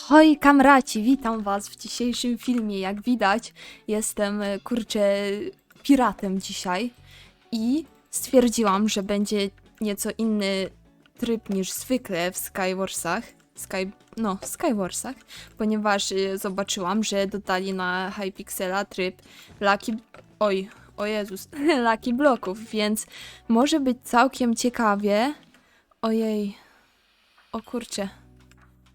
Hoj kamraci, witam was w dzisiejszym filmie. Jak widać, jestem e, kurczę piratem dzisiaj i stwierdziłam, że będzie nieco inny tryb niż zwykle w Skywarsach. Sky, no, Skywarsach, ponieważ e, zobaczyłam, że dodali na Hypixela tryb Lucky... Oj, o Jezus, Lucky Bloków, więc może być całkiem ciekawie. Ojej, o kurczę.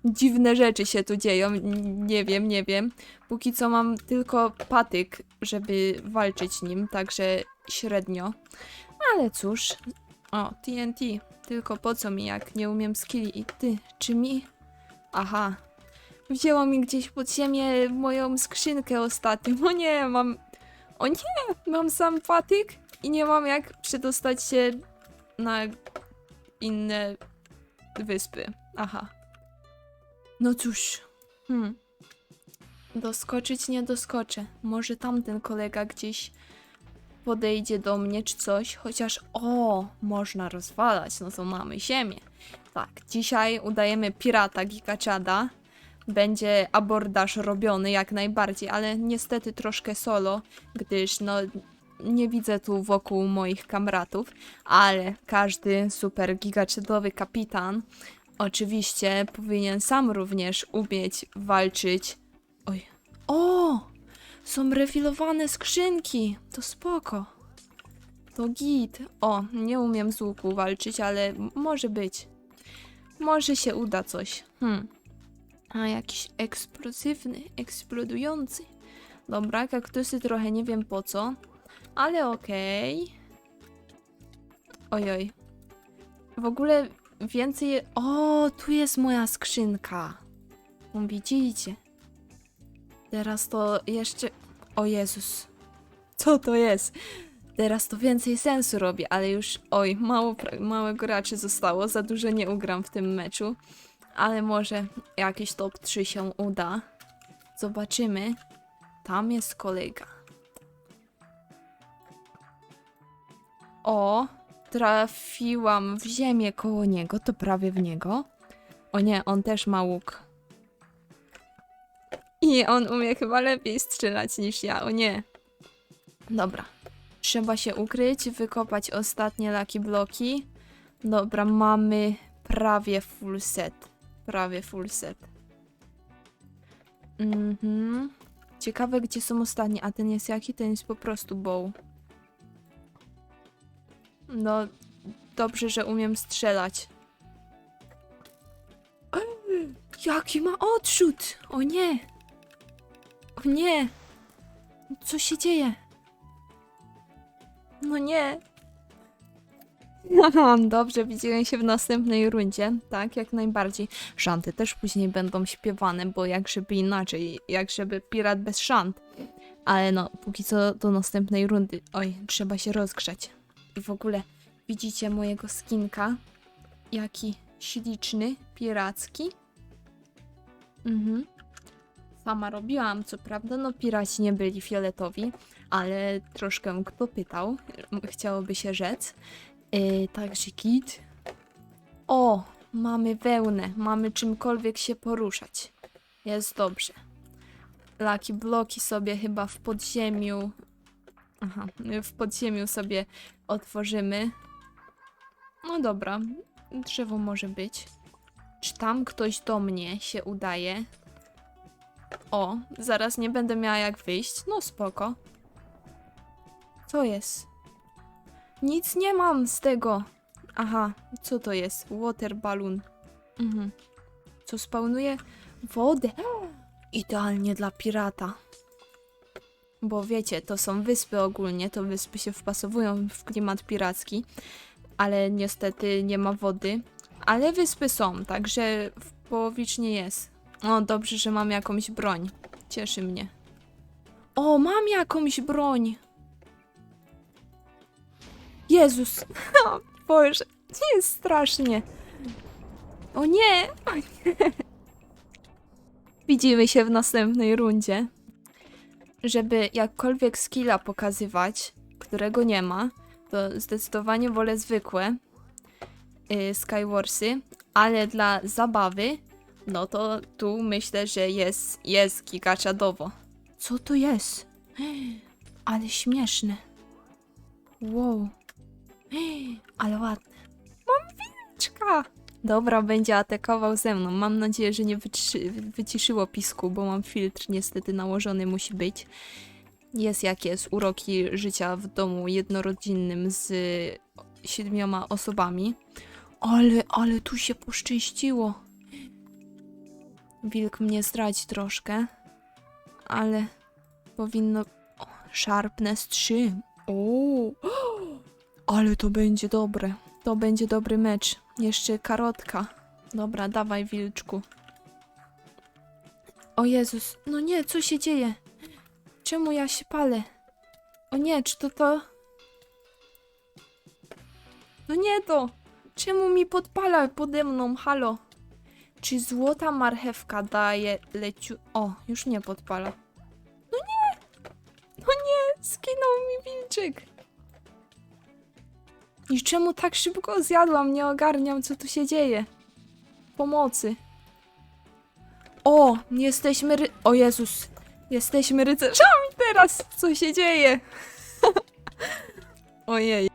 Dziwne rzeczy się tu dzieją, nie wiem, nie wiem. Póki co mam tylko patyk, żeby walczyć nim, także średnio. Ale cóż. O, TNT. Tylko po co mi, jak nie umiem skilli i ty, czy mi? Aha. Wzięło mi gdzieś pod ziemię moją skrzynkę ostatnio. O nie, mam... O nie, mam sam patyk i nie mam jak przedostać się na inne wyspy. Aha. No cóż. Hmm. Doskoczyć nie doskoczę. Może tamten kolega gdzieś podejdzie do mnie czy coś, chociaż o, można rozwalać, no to mamy ziemię. Tak, dzisiaj udajemy pirata Gigaczada. Będzie abordaż robiony jak najbardziej, ale niestety troszkę solo, gdyż no nie widzę tu wokół moich kamratów, ale każdy super gigaczadowy kapitan Oczywiście powinien sam również umieć walczyć. Oj. O! Są refilowane skrzynki. To spoko. To git. O, nie umiem z łuku walczyć, ale może być. Może się uda coś. Hmm. A jakiś eksplozywny, eksplodujący. Dobra, kaktusy trochę nie wiem po co, ale okej. Ojoj. W ogóle więcej. O, tu jest moja skrzynka. Widzicie? Teraz to jeszcze. O Jezus. Co to jest? Teraz to więcej sensu robi, ale już. Oj, mało, mało graczy zostało. Za dużo nie ugram w tym meczu. Ale może jakiś top 3 się uda. Zobaczymy. Tam jest kolega. O, trafiłam w ziemię koło niego, to prawie w niego. O nie, on też ma łuk. I on umie chyba lepiej strzelać niż ja, o nie. Dobra. Trzeba się ukryć, wykopać ostatnie laki bloki. Dobra, mamy prawie full set. Prawie full set. Mhm. Ciekawe, gdzie są ostatnie. A ten jest jaki? Ten jest po prostu bow. No, dobrze, że umiem strzelać. Jaki ma odrzut! O nie! O nie! Co się dzieje? No nie! Aha, dobrze, widzimy się w następnej rundzie. Tak, jak najbardziej. Szanty też później będą śpiewane, bo jak żeby inaczej, jak żeby pirat bez szant. Ale no, póki co do następnej rundy. Oj, trzeba się rozgrzać. I w ogóle widzicie mojego skinka? Jaki śliczny, piracki. Mhm. Sama robiłam, co prawda, no piraci nie byli fioletowi, ale troszkę kto pytał, chciałoby się rzec. Yy, także git. O, mamy wełnę, mamy czymkolwiek się poruszać. Jest dobrze. Laki bloki sobie chyba w podziemiu. Aha, w podziemiu sobie otworzymy. No dobra, drzewo może być. Czy tam ktoś do mnie się udaje? O, zaraz nie będę miała jak wyjść. No spoko. Co jest? Nic nie mam z tego. Aha, co to jest? Water balloon. Mhm. Co spawnuje? Wodę. Idealnie dla pirata. Bo wiecie, to są wyspy ogólnie, to wyspy się wpasowują w klimat piracki, ale niestety nie ma wody. Ale wyspy są, także połowicznie jest. O, dobrze, że mam jakąś broń. Cieszy mnie. O, mam jakąś broń! Jezus! O, Boże, jest strasznie. O nie! O nie! Widzimy się w następnej rundzie. Żeby jakkolwiek skilla pokazywać, którego nie ma, to zdecydowanie wolę zwykłe yy, Skywarsy, ale dla zabawy No to tu myślę, że jest, jest gigaczadowo. Co to jest? Ale śmieszne. Wow. Ale ładne. Mam wilczka! Dobra, będzie atakował ze mną. Mam nadzieję, że nie wyciszyło pisku, bo mam filtr niestety nałożony musi być. Jest jak jest. Uroki życia w domu jednorodzinnym z siedmioma osobami. Ale, ale tu się poszczęściło. Wilk mnie zdradzi troszkę, ale powinno... O, Sharpness 3. O, ale to będzie dobre. To będzie dobry mecz. Jeszcze karotka. Dobra, dawaj wilczku. O Jezus, no nie, co się dzieje? Czemu ja się palę? O nie, czy to to... No nie to! Czemu mi podpala pode mną? Halo? Czy złota marchewka daje leciu... O, już nie podpala. No nie! No nie! Skinął mi wilczyk! I czemu tak szybko zjadłam? Nie ogarniam, co tu się dzieje. Pomocy. O, jesteśmy ry... O Jezus. Jesteśmy rycerzami teraz. Co się dzieje? Ojej.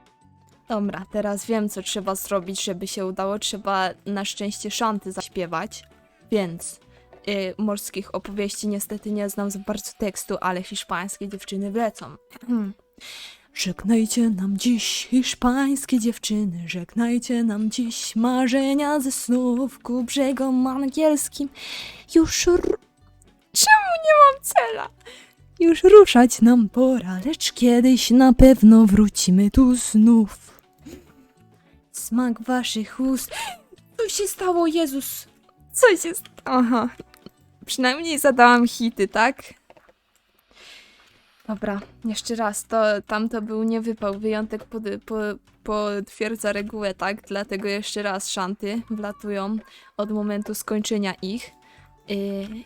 Dobra, teraz wiem, co trzeba zrobić, żeby się udało. Trzeba na szczęście szanty zaśpiewać. Więc y, morskich opowieści niestety nie znam za bardzo tekstu, ale hiszpańskie dziewczyny wlecą. Żegnajcie nam dziś hiszpańskie dziewczyny, żegnajcie nam dziś marzenia ze snów ku brzegom angielskim. Już r... Czemu nie mam cela? Już ruszać nam pora, lecz kiedyś na pewno wrócimy tu znów. Smak waszych ust. Co się stało, Jezus? Co się stało? Aha. Przynajmniej zadałam hity, tak? Dobra, jeszcze raz, to tamto był niewypał, wyjątek pod, po, potwierdza regułę, tak? Dlatego jeszcze raz szanty wlatują od momentu skończenia ich. Yy,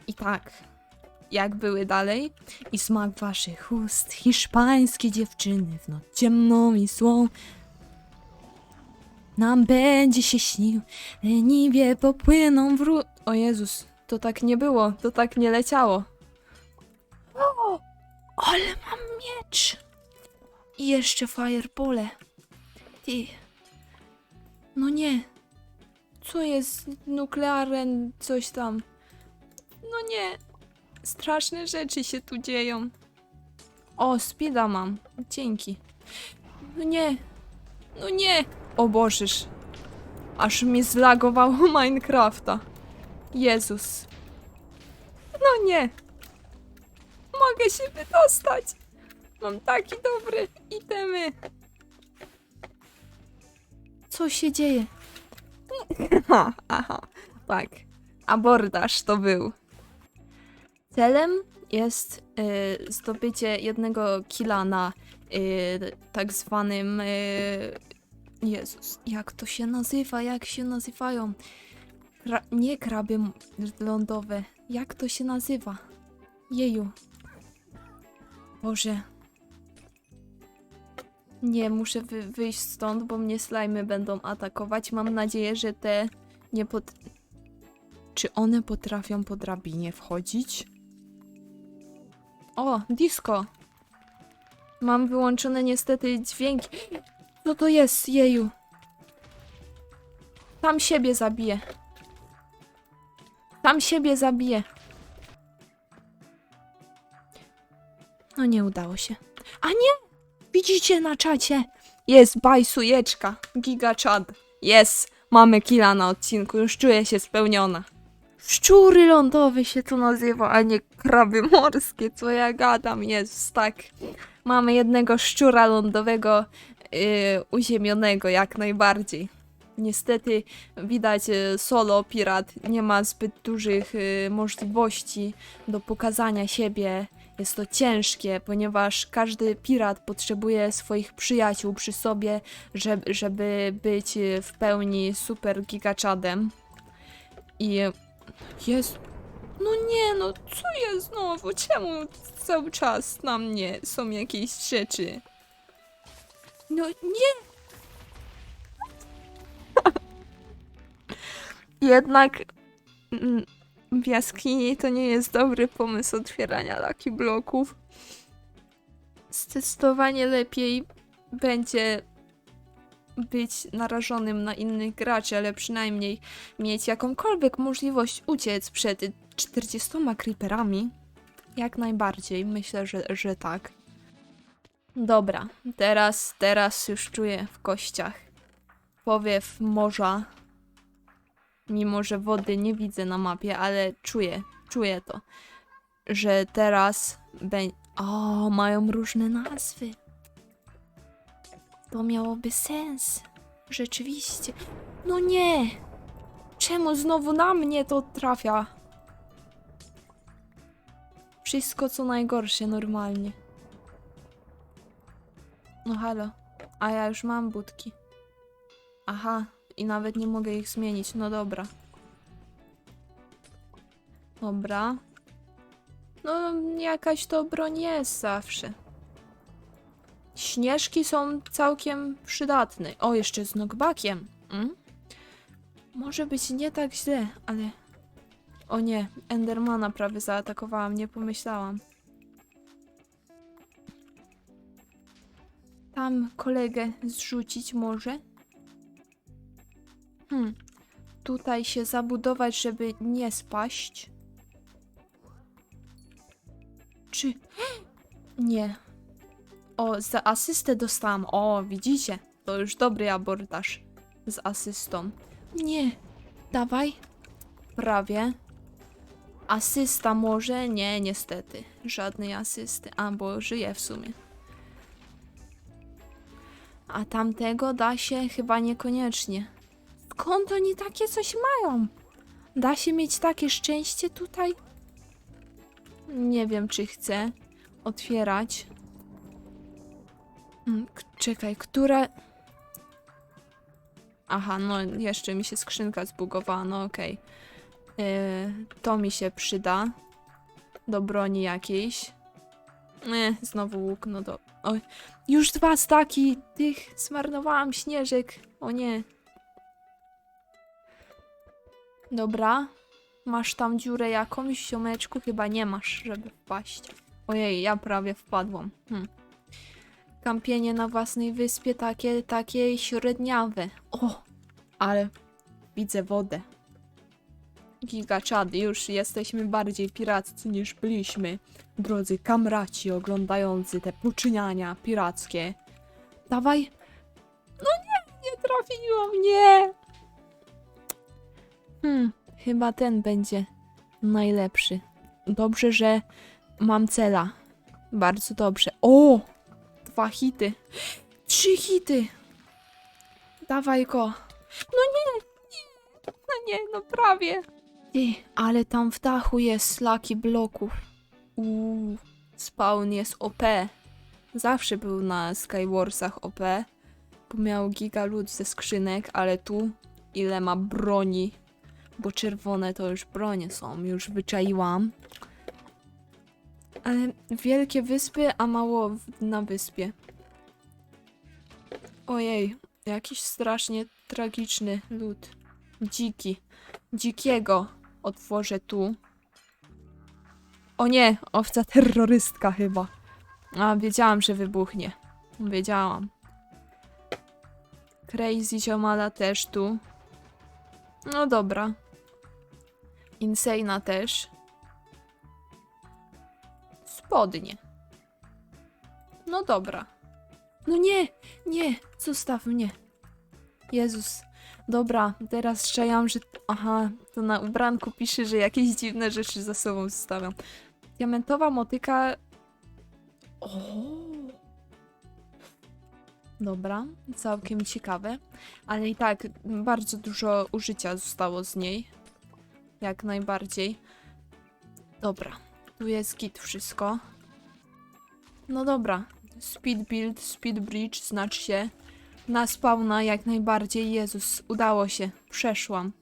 I tak, jak były dalej? I smak waszych ust, hiszpańskie dziewczyny w noc ciemną i słą. Nam będzie się śnił, leniwie popłyną wró... O Jezus, to tak nie było, to tak nie leciało. Ale mam miecz! I jeszcze firebole. Ty. No nie. Co jest nuklearen, coś tam? No nie. Straszne rzeczy się tu dzieją. O, speeda mam. Dzięki. No nie. No nie. O Bożysz. Aż mi zlagowało Minecrafta. Jezus. No nie. Mogę się wydostać. Mam taki dobry itemy. Co się dzieje? Aha, aha. Tak. Abordaż to był. Celem jest y, zdobycie jednego killa na y, tak zwanym. Y, Jezus, jak to się nazywa? Jak się nazywają? Kra nie kraby lądowe. Jak to się nazywa? Jeju. Boże. Nie, muszę wy wyjść stąd, bo mnie slajmy będą atakować. Mam nadzieję, że te nie pot... Czy one potrafią po drabinie wchodzić? O, disco. Mam wyłączone niestety dźwięki. Co to jest, jeju? Tam siebie zabiję. Tam siebie zabiję. No nie udało się. A nie! Widzicie na czacie? Jest bajsujeczka. Giga Chad. Jest! Mamy killa na odcinku. Już czuję się spełniona. Szczury lądowe się to nazywa, a nie kraby morskie. Co ja gadam? Jest tak. Mamy jednego szczura lądowego yy, uziemionego jak najbardziej. Niestety widać y, solo pirat nie ma zbyt dużych y, możliwości do pokazania siebie. Jest to ciężkie, ponieważ każdy pirat potrzebuje swoich przyjaciół przy sobie, żeby, żeby być w pełni super gigaczadem. I jest. No nie, no co jest znowu? Czemu cały czas na mnie są jakieś rzeczy? No nie! Jednak mm, w jaskini to nie jest dobry pomysł otwierania laki bloków. Zdecydowanie lepiej będzie być narażonym na innych graczy, ale przynajmniej mieć jakąkolwiek możliwość uciec przed 40 creeperami. Jak najbardziej, myślę, że, że tak. Dobra, teraz, teraz już czuję w kościach powiew morza. Mimo, że wody nie widzę na mapie, ale czuję, czuję to, że teraz będzie. O, mają różne nazwy. To miałoby sens. Rzeczywiście. No nie! Czemu znowu na mnie to trafia? Wszystko co najgorsze normalnie. No halo. A ja już mam budki. Aha, i nawet nie mogę ich zmienić. No dobra. Dobra. No, jakaś to broń jest zawsze. Śnieżki są całkiem przydatne. O, jeszcze z knockbackiem. Mm? Może być nie tak źle, ale... O nie, Endermana prawie zaatakowałam, nie pomyślałam. Tam kolegę zrzucić może? Hmm. Tutaj się zabudować, żeby nie spaść. Czy... Nie. O, za asystę dostałam. O, widzicie? To już dobry abordaż z asystą. Nie. Dawaj. Prawie. Asysta może? Nie, niestety. Żadnej asysty. A, bo żyje w sumie. A tamtego da się chyba niekoniecznie. Skąd oni takie coś mają? Da się mieć takie szczęście tutaj? Nie wiem, czy chcę otwierać. Mm, Czekaj, które. Aha, no jeszcze mi się skrzynka zbugowała, no okej. Yy, to mi się przyda. Do broni jakiejś. Nie, znowu łuk, no do... Już dwa staki tych zmarnowałam śnieżek. O nie. Dobra. Masz tam dziurę jakąś, siomeczku? Chyba nie masz, żeby wpaść. Ojej, ja prawie wpadłam. Hm. Kampienie na własnej wyspie takie, takie średniawe. O, ale widzę wodę. Gigaczady, już jesteśmy bardziej piraccy niż byliśmy. Drodzy kamraci oglądający te poczyniania pirackie. Dawaj. No nie, nie trafiłam, nie. Hmm, chyba ten będzie najlepszy. Dobrze, że mam cela. Bardzo dobrze. O! Dwa hity. Trzy hity. Dawaj go. No nie, nie. No nie, no prawie. Ty, ale tam w dachu jest laki bloków. Uuu, spawn jest OP. Zawsze był na Skywarsach OP, bo miał gigalud ze skrzynek, ale tu ile ma broni, bo czerwone to już bronie są, już wyczaiłam. Ale wielkie wyspy, a mało na wyspie. Ojej, jakiś strasznie tragiczny lud. Dziki. Dzikiego otworzę tu. O nie, owca terrorystka chyba. A, wiedziałam, że wybuchnie. Wiedziałam. Crazy ziomala też tu. No dobra. Insana też. Spodnie. No dobra. No nie, nie, zostaw mnie. Jezus. Dobra, teraz szczajam, że... Aha, to na ubranku pisze, że jakieś dziwne rzeczy za sobą zostawiam. Diamentowa motyka... O! Dobra, całkiem ciekawe. Ale i tak bardzo dużo użycia zostało z niej. Jak najbardziej. Dobra, tu jest git wszystko. No dobra, speed build, speed bridge, znacz się. Na spawna jak najbardziej. Jezus, udało się. Przeszłam.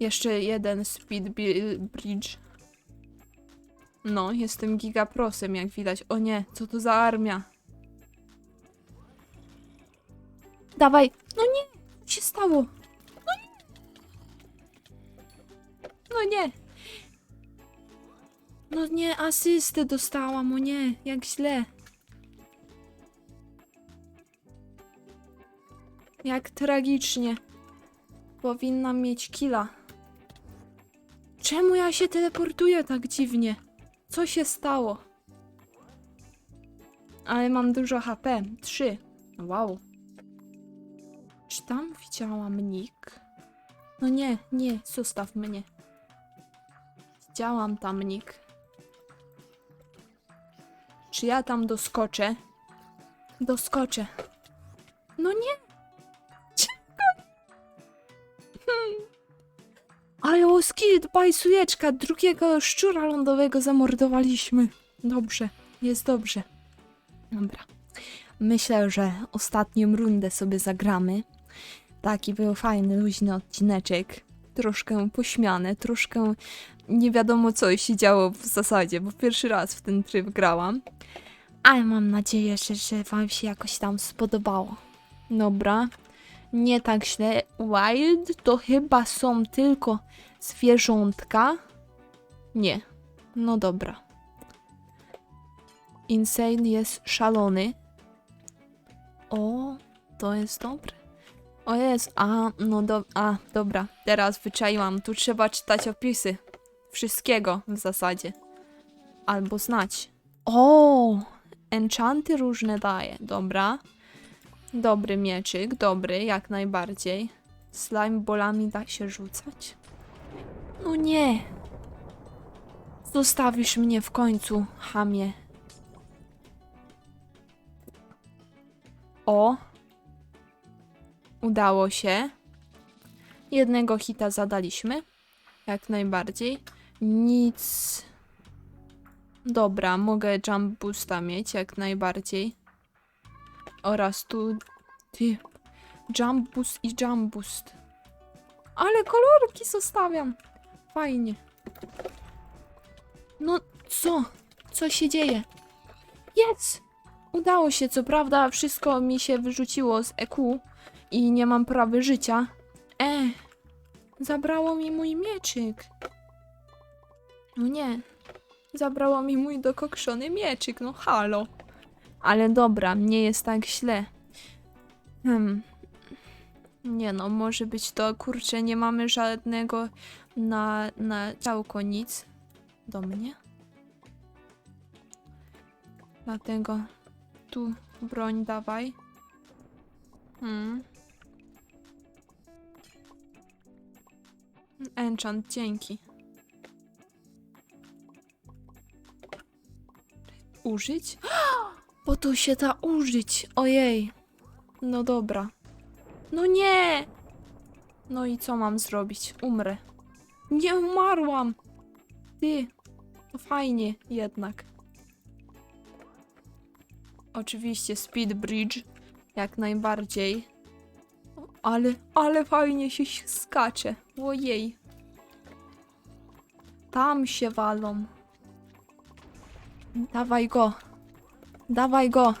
Jeszcze jeden speed bridge. No, jestem gigaprosem, jak widać. O nie, co to za armia? Dawaj. No nie, co się stało? No nie. No nie. No nie, asystę dostałam, o nie, jak źle. Jak tragicznie. Powinnam mieć killa. Czemu ja się teleportuję tak dziwnie? Co się stało? Ale mam dużo HP. Trzy. Wow. Tam widziałam nick? No nie, nie, zostaw mnie. Widziałam tam nick. Czy ja tam doskoczę? Doskoczę. No nie! Hmm. Ale oskid, bajsujeczka, drugiego szczura lądowego zamordowaliśmy. Dobrze, jest dobrze. Dobra. Myślę, że ostatnią rundę sobie zagramy. Taki był fajny, luźny odcineczek. Troszkę pośmiany, troszkę nie wiadomo co się działo w zasadzie, bo pierwszy raz w ten tryb grałam. Ale mam nadzieję, że, że wam się jakoś tam spodobało. Dobra. Nie tak źle. Wild to chyba są tylko zwierzątka. Nie. No dobra. Insane jest szalony. O, to jest dobre. O jest, a, no do, a, dobra, teraz wyczaiłam. Tu trzeba czytać opisy. Wszystkiego w zasadzie. Albo znać. O, enchanty różne daje, dobra. Dobry mieczyk, dobry, jak najbardziej. Slime bolami da się rzucać? No nie. Zostawisz mnie w końcu, chamie. O. Udało się. Jednego hita zadaliśmy. Jak najbardziej. Nic. Dobra, mogę jump boosta mieć jak najbardziej. Oraz tu. Ty. Jump boost i jump boost. Ale kolorki zostawiam. Fajnie. No co? Co się dzieje? Jest! Udało się, co prawda wszystko mi się wyrzuciło z EQ i nie mam prawy życia. E, zabrało mi mój mieczyk. No nie, zabrało mi mój dokokszony mieczyk, no halo. Ale dobra, nie jest tak źle. Hmm. Nie no, może być to, kurczę, nie mamy żadnego na, na ciałko nic do mnie. Dlatego tu broń dawaj. Hmm. Enchant, dzięki. Użyć? Bo to się da użyć. Ojej. No dobra. No nie! No i co mam zrobić? Umrę. Nie umarłam! Ty. To fajnie jednak. Oczywiście Speed Bridge. Jak najbardziej. Ale, ale fajnie się skacze. Ojej. Tam się walą. Dawaj go. Dawaj go.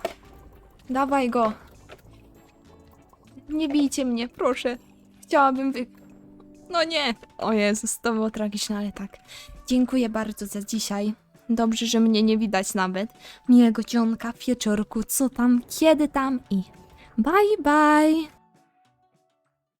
Dawaj go. Nie bijcie mnie, proszę. Chciałabym wy... No nie. O Jezus, to było tragiczne, ale tak. Dziękuję bardzo za dzisiaj. Dobrze, że mnie nie widać nawet. Miłego dzionka, wieczorku, co tam, kiedy tam i bye bye.